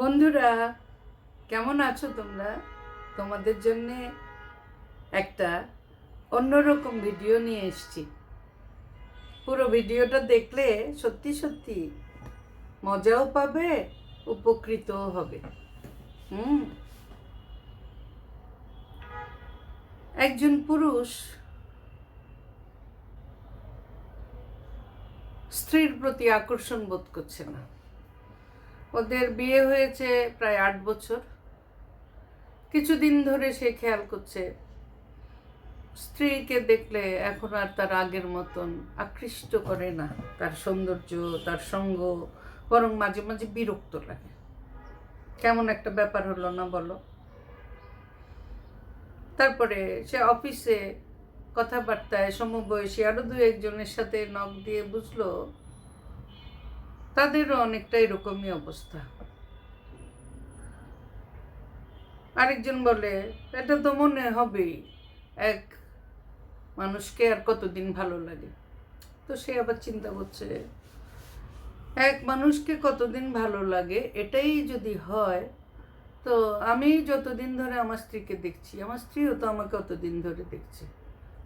বন্ধুরা, কেমন আছো তোমরা? তোমাদের জন্যে একটা অন্যরকম ভিডিও নিয়ে এসেছি। পুরো ভিডিওটা দেখলে সত্যি সত্যি মজাও পাবে, উপকৃতও হবে। হুম? একজন পুরুষ স্ত্রীর প্রতি আকর্ষণ বোধ করছে না। ওদের বিয়ে হয়েছে প্রায় আট বছর। কিছুদিন ধরে সে খেয়াল করছে, স্ত্রীকে দেখলে এখন আর তার আগের মতন আকৃষ্ট করে না। তার সৌন্দর্য, তার সঙ্গ, বরং মাঝে মাঝে বিরক্ত লাগে। কেমন একটা ব্যাপার হলো না বলো? তারপরে সে অফিসে কথাবার্তায় সমবয়সী আরও দু একজনের সাথে নখ দিয়ে বুঝলো তাদেরও অনেকটা এরকমই অবস্থা। আরেকজন বলে, এটা তো মনে হবেই, এক মানুষকে আর কতদিন ভালো লাগে? তো সে আবার চিন্তা করছে, এক মানুষকে কতদিন ভালো লাগে? এটাই যদি হয়, তো আমি যতদিন ধরে আমার স্ত্রীকে দেখছি, আমার স্ত্রীও তো আমাকে অতদিন ধরে দেখছে।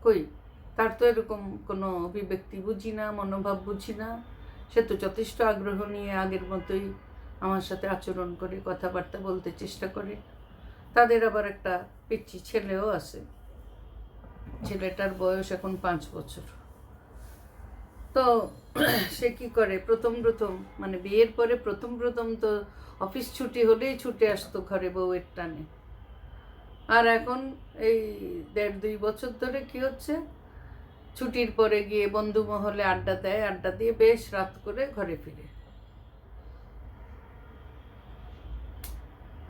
কই, তার তো এরকম কোনো অভিব্যক্তি বুঝি না, মনোভাব বুঝি না। সে তো যথেষ্ট আগ্রহ নিয়ে আগের মতোই আমার সাথে আচরণ করে, কথাবার্তা বলতে চেষ্টা করে। তাদের আবার একটা পিচ্ছি ছেলেও আছে। ছেলেটার বয়স এখন পাঁচ বছর। তো সে কি করে? প্রথম প্রথম মানে বিয়ের পরে প্রথম প্রথম তো অফিস ছুটি হলেই ছুটে আসতো ঘরে বউয়ের টানে। আর এখন এই দেড় দুই বছর ধরে কি হচ্ছে? ছুটির পরে গিয়ে বন্ধু মহলে আড্ডা দেয়, আড্ডা দিয়ে বেশ রাত করে ঘরে ফিরে।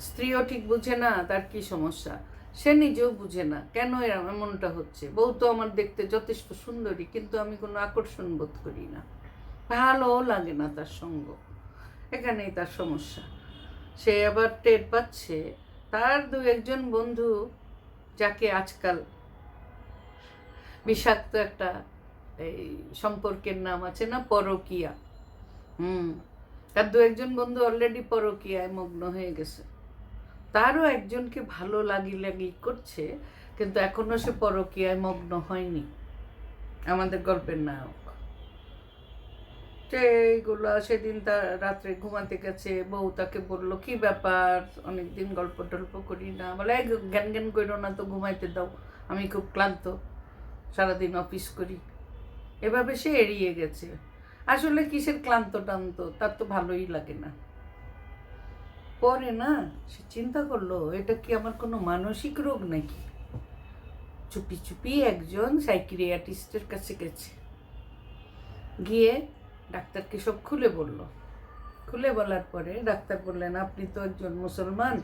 স্ত্রীও ঠিক বুঝে না তার কি সমস্যা। সে নিজেও বুঝে না, কেন এমনটা হচ্ছে? বউ তো আমার দেখতে যথেষ্ট সুন্দরী, কিন্তু আমি কোনো আকর্ষণ বোধ করি না। ভালোও লাগে না তার সঙ্গ। এখানেই তার সমস্যা। সে আবার টের পাচ্ছে, তার দু একজন বন্ধু যাকে আজকাল বিষাক্ত একটা, এই সম্পর্কের নাম আছে না, পরকিয়া। হুম। তার দু একজন বন্ধু অলরেডি পরকিয়ায় মগ্ন হয়ে গেছে। তারও একজনকে ভালো লাগি লাগি করছে, কিন্তু এখনও সে পরকিয়ায় মগ্ন হয়নি। আমাদের গল্পের নায়ক। এইগুলো সেদিন তার রাত্রে ঘুমাতে গেছে, বউ তাকে বলল, কি ব্যাপার? অনেকদিন গল্প টল্প করি না। বলে, "এই জ্ঞান জ্ঞান করো না তো, ঘুমাইতে দাও। আমি খুব ক্লান্ত। সারাদিন অফিস করি। এভাবে সে এড়িয়ে গেছে। আসলে কিসের ক্লান্ত টান্ত তার তো ভালোই লাগে না। পরে না, সে চিন্তা করল, এটা কি আমার কোনো মানসিক রোগ নাকি? চুপি চুপি একজন সাইকিরিয়াটিস্টের কাছে গেছে। গিয়ে ডাক্তারকে সব খুলে বলল। খুলে বলার পরে ডাক্তার বললেন, আপনি তো একজন মুসলমান।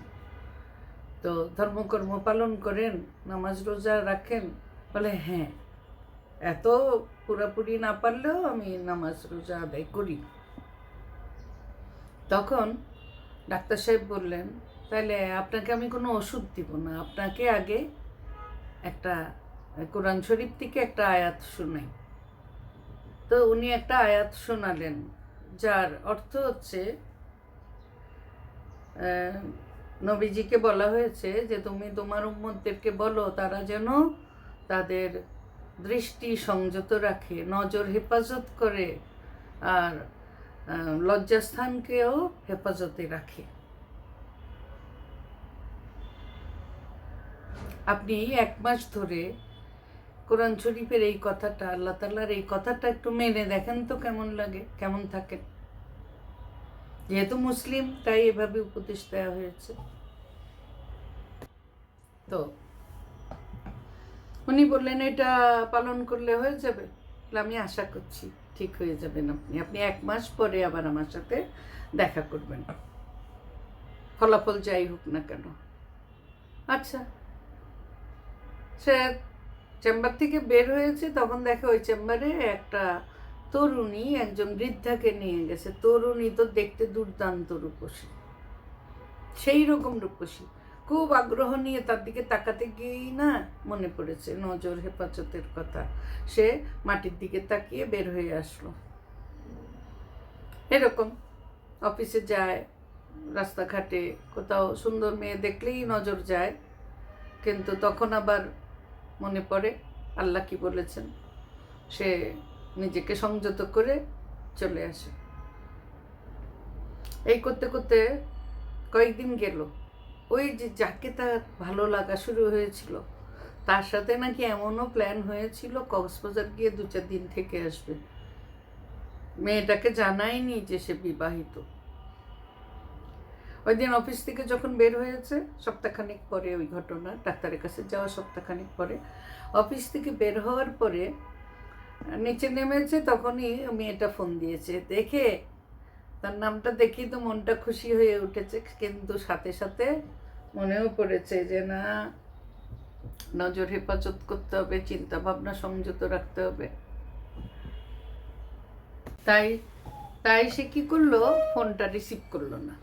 তো ধর্মকর্ম পালন করেন, নামাজ রোজা রাখেন? বলে হ্যাঁ। এত পুরাপুরি না পারলেও আমি নামাজ রোজা আদায় করি। তখন ডাক্তার সাহেব বললেন, তাহলে আপনাকে আমি কোনো ওষুধ দিব না। আপনাকে আগে একটা কোরআন শরীফ থেকে একটা আয়াত শোনাই। তো উনি একটা আয়াত শোনালেন, যার অর্থ হচ্ছে নবীজিকে বলা হয়েছে যে, তুমি তোমার উম্মতদেরকে বলো, তারা যেন তাদের দৃষ্টি সংযত রাখে, নজর হেফাজত করে আর লজ্জাস্থানকেও হেফাজতে রাখে। আপনি এক মাস ধরে কোরআন শরীফের এই কথাটা, আল্লাহ তাল্লার এই কথাটা একটু মেনে দেখেন তো কেমন লাগে, কেমন থাকেন যেহেতু মুসলিম, তাই এভাবে উপদেশ দেওয়া হয়েছে। তো উনি বললেন, এটা পালন করলে হয়ে যাবে? আমি আশা করছি ঠিক হয়ে যাবেন আপনি। আপনি এক মাস পরে আবার আমার সাথে দেখা করবেন। ফলাফল যাই হোক না কেন। আচ্ছা। সে চেম্বার থেকে বের হয়েছে, তখন দেখে ওই চেম্বারে একটা তরুণী, একজন বৃদ্ধাকে নিয়ে গেছে। তরুণী তো দেখতে দুর্দান্ত রূপসী। সেই রকম রূপসী। খুব আগ্রহ নিয়ে তার দিকে তাকাতে গিয়েই না মনে পড়েছে নজর হেফাজতের কথা। সে মাটির দিকে তাকিয়ে বের হয়ে আসলো। এরকম অফিসে যায়, রাস্তাঘাটে কোথাও সুন্দর মেয়ে দেখলেই নজর যায়, কিন্তু তখন আবার মনে পড়ে আল্লাহ কি বলেছেন? সে নিজেকে সংযত করে চলে আসে। এই করতে করতে কয়েকদিন গেল। ওই যে যাকে তার ভালো লাগা শুরু হয়েছিল, তার সাথে নাকি এমনও প্ল্যান হয়েছিল, কক্সবাজার গিয়ে দু চার দিন থেকে আসবে। মেয়েটাকে জানায়নি যে সে বিবাহিত। ওই দিন অফিস থেকে যখন বের হয়েছে, সপ্তাহখানিক পরে ওই ঘটনা, ডাক্তারের কাছে যাওয়া সপ্তাহখানিক পরে। অফিস থেকে বের হওয়ার পরে নিচে নেমেছে, তখনই মেয়েটা ফোন দিয়েছে, দেখে, তার নামটা দেখি তো মনটা খুশি হয়ে উঠেছে, কিন্তু সাথে সাথে মনেও পড়েছে যে না, নজর হেফাজত করতে হবে চিন্তা ভাবনা সংযত রাখতে হবে। তাই তাই সে কি করল? ফোনটা রিসিভ করল না।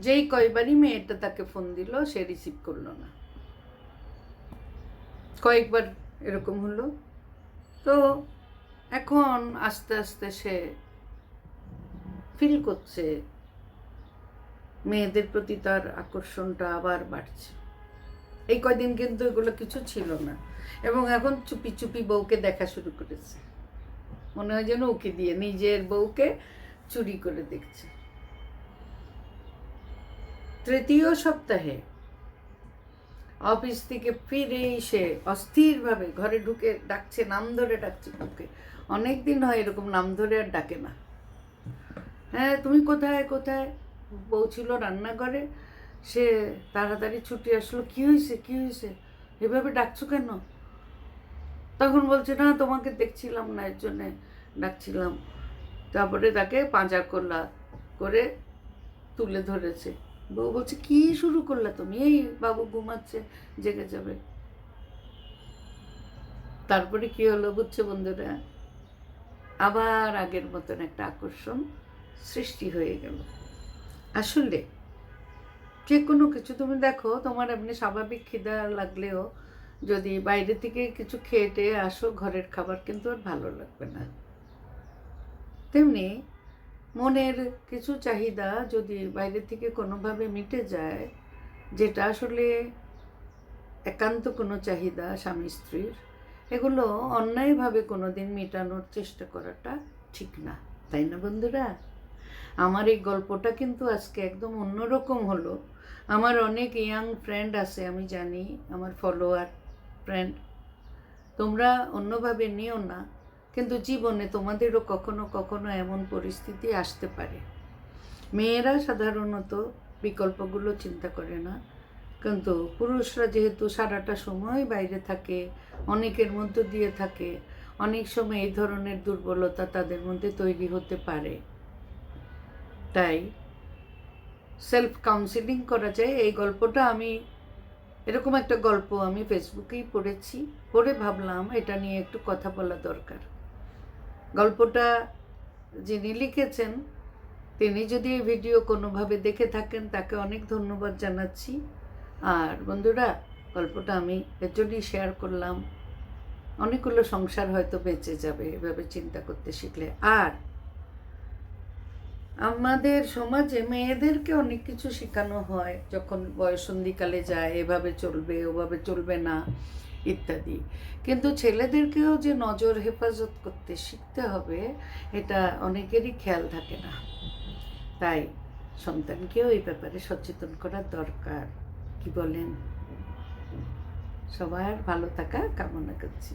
যেই কয়বারই মেয়েটা তাকে ফোন দিল, সে রিসিভ করল না। কয়েকবার এরকম হলো। তো এখন আস্তে আস্তে সে ফিল করছে মেয়েদের প্রতি তার আকর্ষণটা আবার বাড়ছে। এই কয়দিন কিন্তু এগুলো কিছু ছিল না এবং এখন চুপি চুপি বউকে দেখা শুরু করেছে। মনে হয় যেন ওকে দিয়ে নিজের বউকে চুরি করে দেখছে। তৃতীয় সপ্তাহে অফিস থেকে ফিরে এসে অস্থিরভাবে ঘরে ঢুকে ডাকছে, নাম ধরে ডাকছে বউকে। অনেক দিন হয় এরকম নাম ধরে আর ডাকে না। হ্যাঁ তুমি কোথায় কোথায়? বউ ছিল রান্নাঘরে, সে তাড়াতাড়ি ছুটি আসলো, কি হয়েছে কি হয়েছে? এভাবে ডাকছো কেন? তখন বলছে, না, তোমাকে দেখছিলাম না, এর জন্যে ডাকছিলাম। তারপরে তাকে পাঁজা করলা করে তুলে ধরেছে। বউ বলছে, কি শুরু করলা তুমি? এই বাবু ঘুমাচ্ছে, জেগে যাবে। তারপরে কি হলো বুঝছে বন্ধুরা? আবার আগের মতন একটা আকর্ষণ সৃষ্টি হয়ে গেল। আসলে যে কোনো কিছু, তুমি দেখো তোমার এমনি স্বাভাবিক খিদা লাগলেও যদি বাইরে থেকে কিছু খেয়ে টেয়ে আসো ঘরের খাবার কিন্তু আর ভালো লাগবে না। তেমনি মনের কিছু চাহিদা যদি বাইরে থেকে কোনোভাবে মিটে যায়, যেটা আসলে একান্ত কোনো চাহিদা স্বামী স্ত্রীর, এগুলো অন্যায়ভাবে কোনো দিন মেটানোর চেষ্টা করাটা ঠিক না। তাই না বন্ধুরা? আমার এই গল্পটা কিন্তু আজকে একদম অন্যরকম হলো। আমার অনেক ইয়াং ফ্রেন্ড আছে, আমি জানি, আমার ফলোয়ার ফ্রেন্ড তোমরা অন্যভাবে নিও না, কিন্তু জীবনে তোমাদেরও কখনো কখনো এমন পরিস্থিতি আসতে পারে। মেয়েরা সাধারণত বিকল্পগুলো চিন্তা করে না, কিন্তু পুরুষরা যেহেতু সারাটা সময় বাইরে থাকে, অনেকের মধ্য দিয়ে থাকে, অনেক সময় এই ধরনের দুর্বলতা তাদের মধ্যে তৈরি হতে পারে। তাই সেলফ কাউন্সিলিং করা যায়। এই গল্পটা আমি, এরকম একটা গল্প আমি ফেসবুকেই পড়েছি। পড়ে ভাবলাম এটা নিয়ে একটু কথা বলা দরকার। গল্পটা যিনি লিখেছেন, তিনি যদি এই ভিডিও কোনোভাবে দেখে থাকেন, তাকে অনেক ধন্যবাদ জানাচ্ছি। আর বন্ধুরা, গল্পটা আমি এর জন্যই শেয়ার করলাম। অনেকগুলো সংসার হয়তো বেঁচে যাবে, এভাবে চিন্তা করতে শিখলে। আর আমাদের সমাজে মেয়েদেরকে অনেক কিছু শেখানো হয়, যখন বয়সন্ধিকালে যায়, এভাবে চলবে, ওভাবে চলবে না, ইত্যাদি। কিন্তু ছেলেদেরকেও যে নজর, হেফাজত করতে শিখতে হবে, এটা অনেকেরই খেয়াল থাকে না। তাই সন্তানকেও এই ব্যাপারে সচেতন করা দরকার। কি বলেন? সবার ভালো থাকা কামনা করছি।